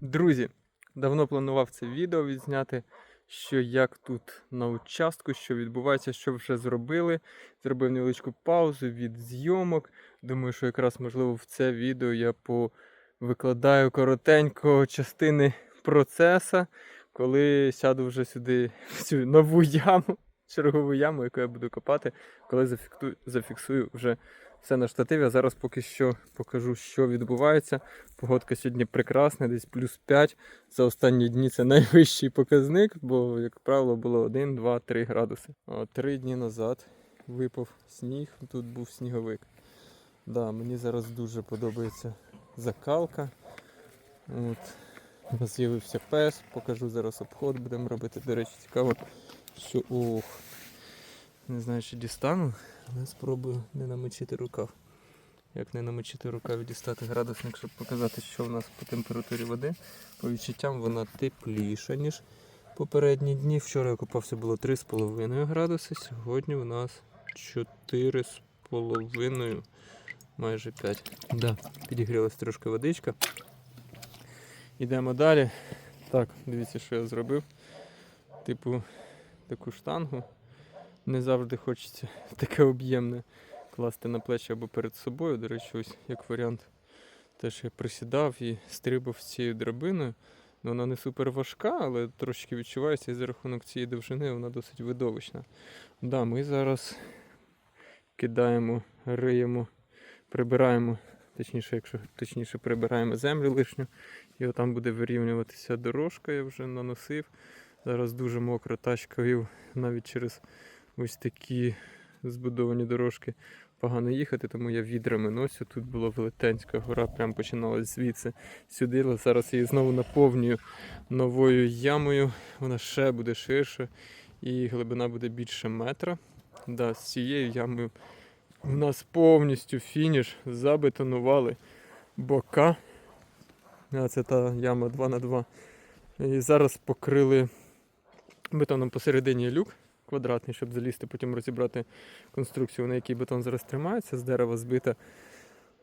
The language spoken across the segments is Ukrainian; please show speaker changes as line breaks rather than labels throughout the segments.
Друзі, давно планував це відео відзняти, що як тут на участку, що відбувається, що вже зробили. Зробив невеличку паузу від зйомок. Думаю, що якраз можливо в це відео я повикладаю коротенько частини процеса, коли сяду вже сюди в цю нову яму, чергову яму, яку я буду копати, коли зафіксую вже все на штативі. А зараз поки що покажу, що відбувається. Погодка сьогодні прекрасна, десь плюс 5. За останні дні це найвищий показник, бо, як правило, було 1, 2, 3 градуси. А Три дні назад випав сніг, тут був сніговик. Да, мені зараз дуже подобається закалка. От. У нас з'явився пес, покажу зараз обход, будемо робити. До речі, цікаво, що ох. Не знаю, чи дістану, але спробую не намочити рукав. Як не намочити рукав і дістати градусник, щоб показати, що в нас по температурі води. По відчуттям вона тепліша, ніж попередні дні. Вчора я купався було 3,5 градуси, сьогодні у нас 4,5, майже 5. Да, підігрілась трошки водичка. Йдемо далі. Так, дивіться, що я зробив. Типу, таку штангу. Не завжди хочеться таке об'ємне класти на плечі або перед собою. До речі, ось як варіант. Теж я присідав і стрибав цією драбиною. Ну, вона не супер важка, але трошки відчувається і за рахунок цієї довжини вона досить видовищна. Да, ми зараз кидаємо, риємо, прибираємо, точніше, якщо точніше, прибираємо землю лишню, і отам буде вирівнюватися дорожка, я вже наносив. Зараз дуже мокро тачкою навіть через ось такі збудовані дорожки погано їхати, тому я відрами носю. Тут була велетенська гора, прям починалась звідси сюди. Але зараз я її знову наповнюю новою ямою. Вона ще буде ширша і глибина буде більше метра. Да, з цією ямою у нас повністю фініш. Забетонували бока. А це та яма 2 на 2 І зараз покрили бетоном посередині люк квадратний, щоб залізти, потім розібрати конструкцію, на якій бетон зараз тримається, з дерева збита.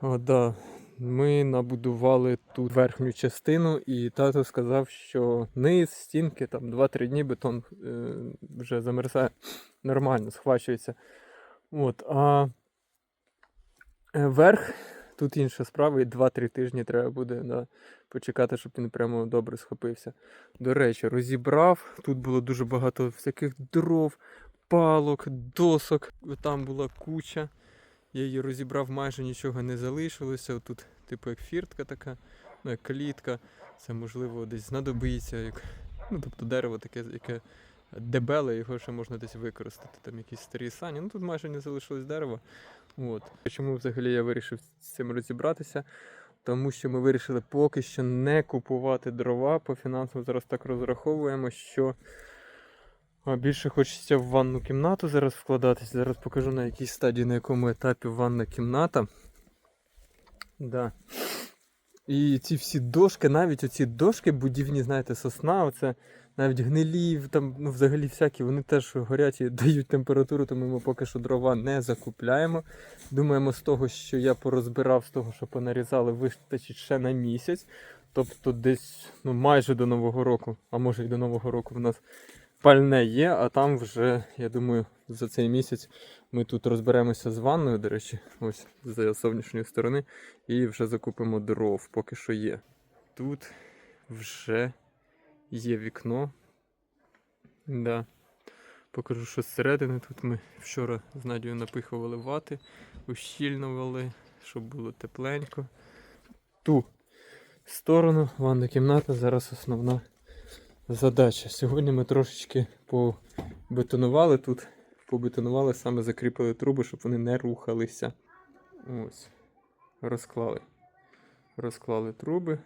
О, да. Ми набудували тут верхню частину, і тато сказав, що низ, стінки, там 2-3 дні бетон е, вже замерзає нормально, схвачується. От, а е, верх, тут інша справа, і 2-3 тижні треба буде да, почекати, щоб він прямо добре схопився. До речі, розібрав. Тут було дуже багато всяких дров, палок, досок. Там була куча. Я її розібрав, майже нічого не залишилося. Тут, типу, як фіртка така, ну, як клітка. Це можливо десь знадобиться. Як... Ну, тобто дерево таке, яке дебеле, його ще можна десь використати. Там якісь старі сані. Ну тут майже не залишилось дерева. От. Чому взагалі я вирішив з цим розібратися? Тому що ми вирішили поки що не купувати дрова. По фінансам зараз так розраховуємо, що більше хочеться в ванну кімнату зараз вкладатись. Зараз покажу на якій стадії, на якому етапі ванна кімната. Да. І ці всі дошки, навіть оці дошки будівні, знаєте, сосна, оце навіть гнилі, там, ну взагалі всякі, вони теж горять і дають температуру, тому ми поки що дрова не закупляємо. Думаємо, з того, що я порозбирав, з того, що понарізали, вистачить ще на місяць. Тобто десь ну, майже до Нового року, а може і до Нового року в нас пальне є, а там вже, я думаю, за цей місяць ми тут розберемося з ванною, до речі, ось з зовнішньої сторони, і вже закупимо дров, поки що є. Тут вже є вікно. Да. Покажу, що зсередини. Тут ми вчора з Надією напихували вати, ущільнували, щоб було тепленько. Ту сторону, ванна кімната, зараз основна задача. Сьогодні ми трошечки побетонували тут, побетонували, саме закріпили труби, щоб вони не рухалися. Ось. Розклали. Розклали труби.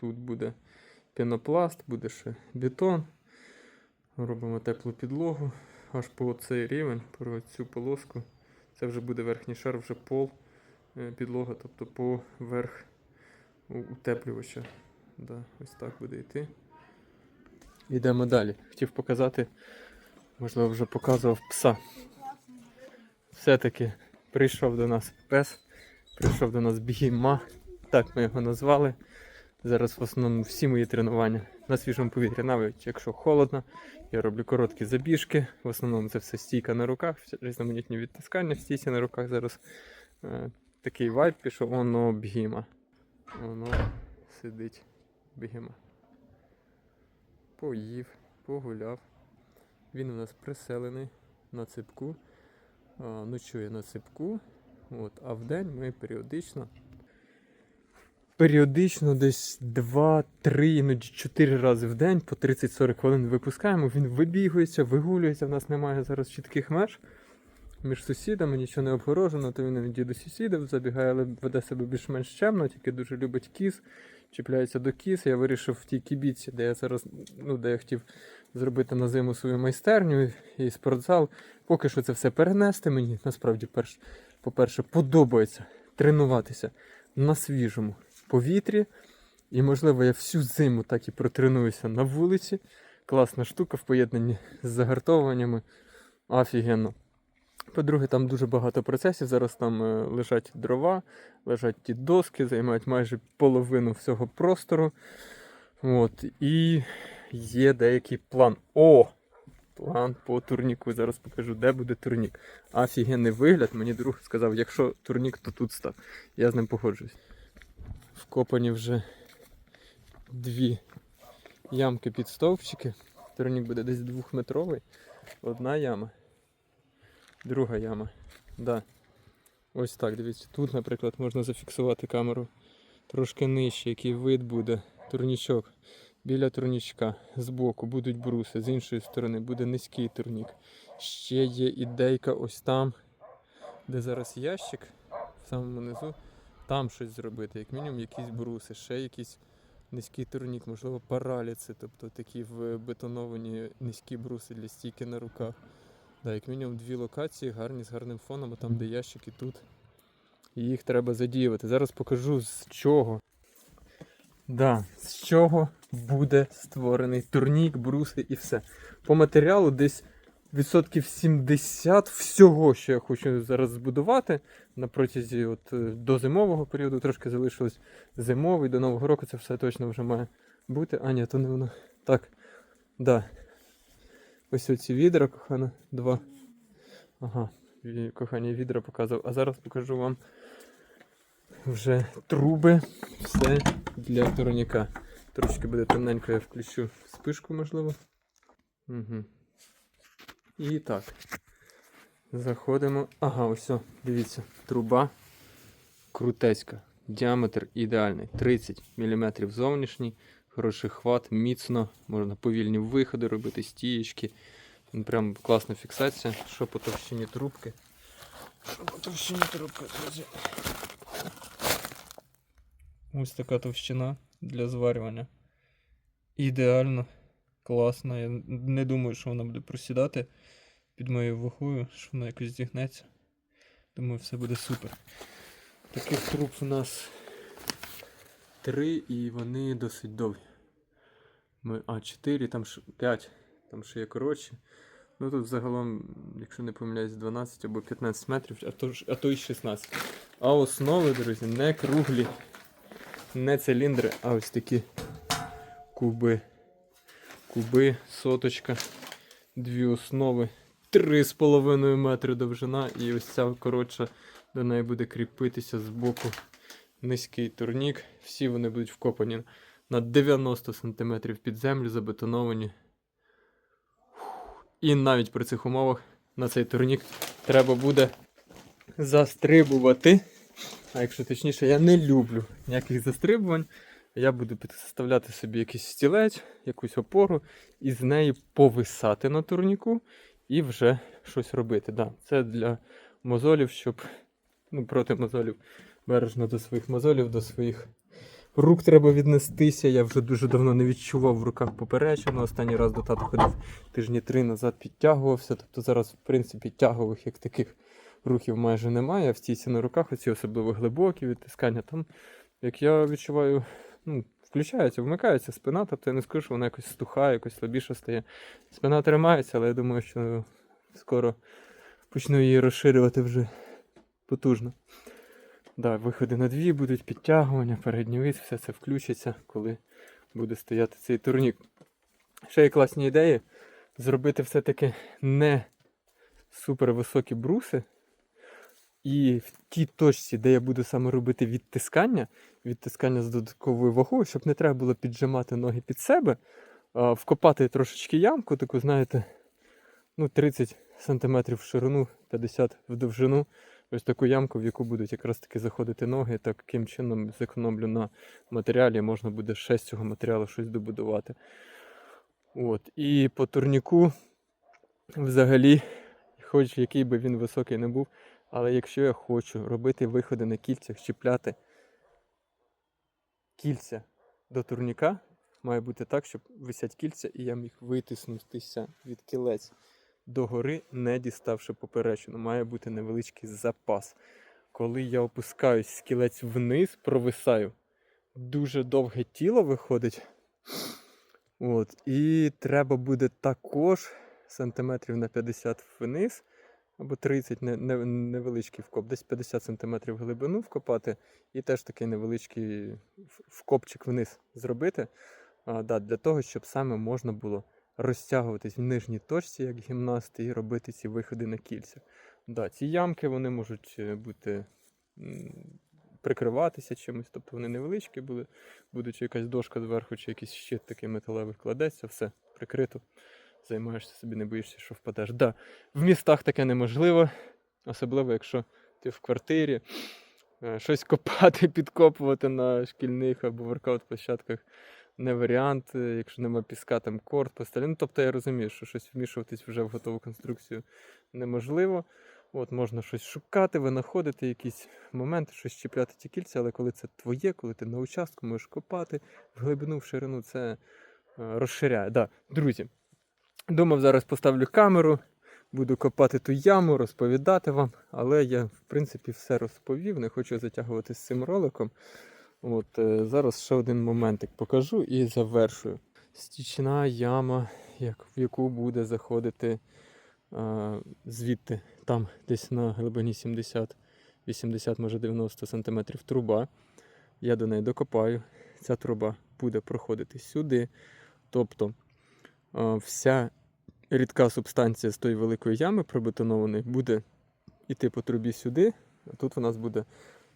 Тут буде пінопласт, буде ще бетон. Робимо теплу підлогу аж по цей рівень, по цю полоску. Це вже буде верхній шар, вже пол е, підлога, тобто поверх утеплювача. Да, ось так буде йти. Йдемо далі. Хотів показати, можливо, вже показував пса. Все-таки прийшов до нас пес, прийшов до нас бігіма, так ми його назвали. Зараз в основному всі мої тренування на свіжому повітрі, навіть якщо холодно, я роблю короткі забіжки. В основному це все стійка на руках, різноманітні відтискання в стійці на руках. Зараз е, такий вайб пішов, воно бігіма. Воно сидить бігіма. Поїв, погуляв. Він у нас приселений на ципку, а, ночує на ципку. От, а вдень ми періодично. Періодично десь 2-3, іноді 4 рази в день по 30-40 хвилин випускаємо. Він вибігується, вигулюється. В нас немає зараз чітких меж між сусідами, нічого не обгорожено, то він іноді до сусідів забігає, але веде себе більш-менш чемно, тільки дуже любить кіз, чіпляється до кіз. Я вирішив в тій кібіці, де я зараз, ну, де я хотів зробити на зиму свою майстерню і спортзал. Поки що це все перенести. Мені насправді, перш, по-перше, подобається тренуватися на свіжому повітрі. І, можливо, я всю зиму так і протренуюся на вулиці. Класна штука в поєднанні з загартовуваннями. Офігенно. По-друге, там дуже багато процесів. Зараз там е, лежать дрова, лежать ті доски, займають майже половину всього простору. От. І є деякий план. О! План по турніку. Зараз покажу, де буде турнік. Офігенний вигляд. Мені друг сказав, якщо турнік, то тут став. Я з ним погоджуюсь. Вкопані вже дві ямки під стовпчики. Турнік буде десь двохметровий. Одна яма. Друга яма. Да. Ось так, дивіться. Тут, наприклад, можна зафіксувати камеру трошки нижче, який вид буде. Турнічок. Біля турнічка збоку будуть бруси, з іншої сторони буде низький турнік. Ще є ідейка ось там, де зараз ящик, в самому низу, там щось зробити. Як мінімум якісь бруси, ще якийсь низький турнік, можливо, параліци, тобто такі вбетоновані низькі бруси для стійки на руках. Да, як мінімум дві локації гарні з гарним фоном, а там, де ящик і тут. І їх треба задіювати. Зараз покажу з чого. Да, з чого буде створений турнік, бруси і все. По матеріалу десь відсотків 70 всього, що я хочу зараз збудувати на протязі от, е, до зимового періоду, трошки залишилось зимовий, до Нового року це все точно вже має бути. А, ні, то не воно. Так. Да. Ось оці відра, кохана, два. Ага, кохані відра показував. А зараз покажу вам вже труби, все для турніка. Трошки буде темненько, я включу спишку, можливо. Угу. І так. Заходимо. Ага, ось, дивіться, труба крутецька. Діаметр ідеальний. 30 мм зовнішній, хороший хват, міцно, можна повільні виходи робити, стієчки. Прям класна фіксація. Що по товщині трубки? Що по товщині трубки, друзі? Ось така товщина для зварювання. Ідеально, класно. Я не думаю, що вона буде просідати під моєю вухою, що вона якось зігнеться. Думаю, все буде супер. Таких труб у нас три і вони досить довгі. Ми, а, 4, там 5, там ще є коротші. Ну тут загалом, якщо не помиляюсь, 12 або 15 метрів, а то, а то й 16. А основи, друзі, не круглі, не циліндри, а ось такі куби. Куби, соточка, дві основи, 3,5 метри довжина, і ось ця коротша до неї буде кріпитися з боку низький турнік. Всі вони будуть вкопані на 90 см під землю, забетоновані. І навіть при цих умовах на цей турнік треба буде застрибувати. А якщо точніше, я не люблю ніяких застрибувань. Я буду підставляти собі якийсь стілець, якусь опору, і з неї повисати на турніку і вже щось робити. Да, це для мозолів, щоб ну, проти мозолів бережно до своїх мозолів, до своїх рук треба віднестися. Я вже дуже давно не відчував в руках поперечину. Останній раз до тата ходив тижні три назад, підтягувався. Тобто зараз, в принципі, тягових як таких рухів майже немає. В стійці на руках, оці особливо глибокі відтискання. Там, як я відчуваю, ну, включається, вмикається спина, тобто я не скажу, що вона якось стухає, якось слабіше стає. Спина тримається, але я думаю, що скоро почну її розширювати вже потужно. Да, виходи на дві будуть, підтягування, передній вид, все це включиться, коли буде стояти цей турнік. Ще є класні ідеї. Зробити все-таки не супер високі бруси. І в тій точці, де я буду саме робити відтискання, відтискання з додатковою вагою, щоб не треба було піджимати ноги під себе, вкопати трошечки ямку, таку, знаєте, ну, 30 см в ширину, 50 в довжину. Ось таку ямку, в яку будуть якраз таки заходити ноги. Таким чином зекономлю на матеріалі, можна буде ще з цього матеріалу щось добудувати. От. І по турніку, взагалі, хоч який би він високий не був, але якщо я хочу робити виходи на кільцях, чіпляти кільця до турніка, має бути так, щоб висять кільця, і я міг витиснутися від кілець до гори, не діставши поперечину. Має бути невеличкий запас. Коли я опускаюсь з кілець вниз, провисаю. Дуже довге тіло виходить. От. І треба буде також сантиметрів на 50 вниз, або 30 не, не, невеличкий вкоп, десь 50 сантиметрів глибину вкопати, і теж такий невеличкий вкопчик вниз зробити. А, да, для того, щоб саме можна було розтягуватись в нижній точці, як гімнасти, і робити ці виходи на кільця. Да, ці ямки вони можуть е, бути прикриватися чимось, тобто вони невеличкі були, будучи якась дошка зверху, чи якийсь щит такий металевий кладеться, все прикрито. Займаєшся собі, не боїшся, що впадеш. Да, в містах таке неможливо, особливо якщо ти в квартирі. Е, Щось копати, підкопувати на шкільних або воркаут-площадках не варіант, е, якщо нема піска, там корт, постелі. Ну, тобто я розумію, що щось вмішуватись вже в готову конструкцію неможливо. От можна щось шукати, винаходити якісь моменти, щось чіпляти ті кільця, але коли це твоє, коли ти на участку можеш копати в глибину, в ширину, це е, розширяє. Да. Друзі, думав, зараз поставлю камеру, буду копати ту яму, розповідати вам, але я, в принципі, все розповів, не хочу затягувати з цим роликом. От, е, зараз ще один моментик покажу і завершую. Стічна яма, як, в яку буде заходити а, звідти, там десь на глибині 70, 80, може 90 см труба. Я до неї докопаю. Ця труба буде проходити сюди. Тобто вся рідка субстанція з тої великої ями пробетонованої буде йти по трубі сюди. Тут у нас буде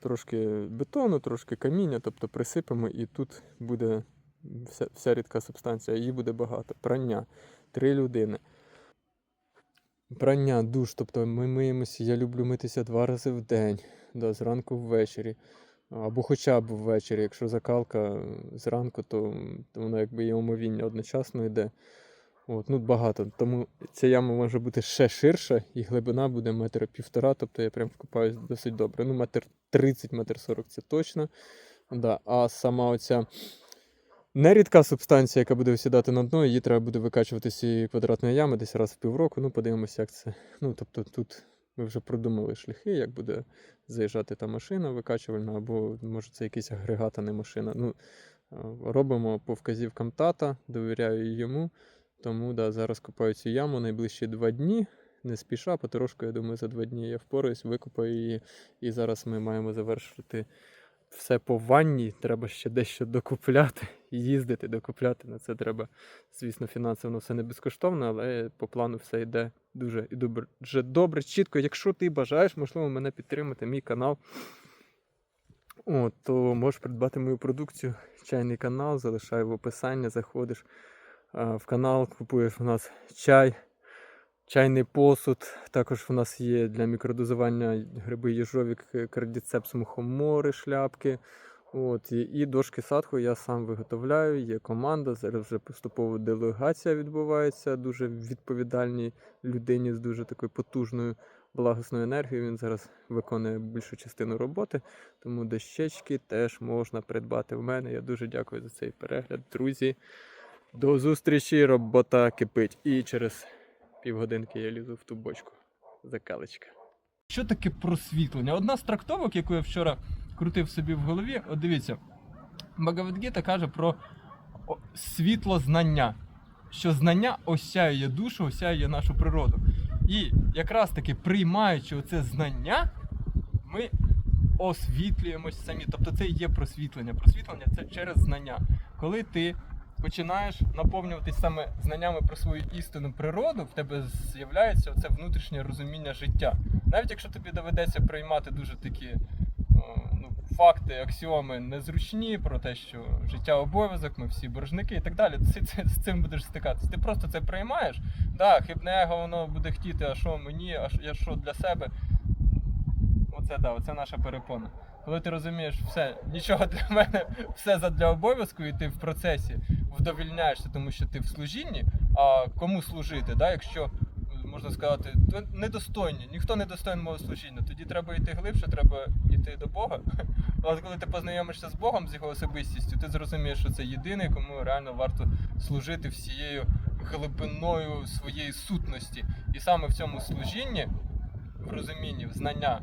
трошки бетону, трошки каміння, тобто присипемо, і тут буде вся, вся рідка субстанція, її буде багато. Прання, три людини. Прання, душ, тобто ми миємося, я люблю митися два рази в день, да, зранку ввечері. Або хоча б ввечері, якщо закалка е, зранку, то, воно якби і омовіння одночасно йде. От, ну, багато. Тому ця яма може бути ще ширша, і глибина буде метра півтора, тобто я прям вкопаюсь досить добре. Ну, метр 30, метр 40 це точно. Да. А сама оця нерідка субстанція, яка буде осідати на дно, її треба буде викачувати з цієї квадратної ями десь раз в півроку. Ну, подивимося, як це. Ну, тобто тут ми вже продумали шляхи, як буде заїжджати та машина викачувальна, або може це якийсь агрегат, а не машина. Ну, робимо по вказівкам тата, довіряю йому. Тому да, зараз купаю цю яму найближчі два дні. Не спіша, потрошку, я думаю, за два дні я впораюсь, викопаю її. І зараз ми маємо завершити все по ванні. Треба ще дещо докупляти, їздити, докупляти. На це треба, звісно, фінансово все не безкоштовно, але по плану все йде дуже і добре, добре, чітко. Якщо ти бажаєш, можливо, мене підтримати, мій канал. От, то можеш придбати мою продукцію, чайний канал, залишаю в описанні, заходиш в канал, купуєш у нас чай, чайний посуд. Також у нас є для мікродозування гриби їжовік, кардіцепс, мухомори, шляпки. От, і дошки садху я сам виготовляю, є команда. Зараз вже поступово делегація відбувається дуже відповідальній людині з дуже такою потужною благосною енергією. Він зараз виконує більшу частину роботи. Тому дощечки теж можна придбати в мене. Я дуже дякую за цей перегляд, друзі. До зустрічі, робота кипить. І через півгодинки я лізу в ту бочку. Закалечка. Що таке просвітлення? Одна з трактовок, яку я вчора крутив собі в голові, от дивіться, Багавадгіта каже про світло знання. Що знання осяює душу, осяює нашу природу. І якраз таки приймаючи оце знання, ми освітлюємось самі. Тобто це і є просвітлення. Просвітлення це через знання. Коли ти починаєш наповнюватись саме знаннями про свою істинну природу, в тебе з'являється це внутрішнє розуміння життя. Навіть якщо тобі доведеться приймати дуже такі ну, факти, аксіоми незручні про те, що життя обов'язок, ми всі боржники і так далі, ти це- з цим будеш стикатися. Ти просто це приймаєш. Да, хибне его воно буде хотіти, а що мені, а що для себе. Оце да, оце наша перепона. Коли ти розумієш, все, нічого для мене, все задля обов'язку, і ти в процесі вдовільняєшся, тому що ти в служінні, а кому служити, да, якщо можна сказати, то недостойні, ніхто не достойний мого служіння. Тоді треба йти глибше, треба йти до Бога. А От коли ти познайомишся з Богом, з його особистістю, ти зрозумієш, що це єдиний, кому реально варто служити всією глибиною своєї сутності. І саме в цьому служінні, в розумінні, в знання,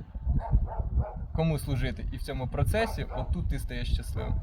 кому служити, і в цьому процесі, отут ти стаєш щасливим.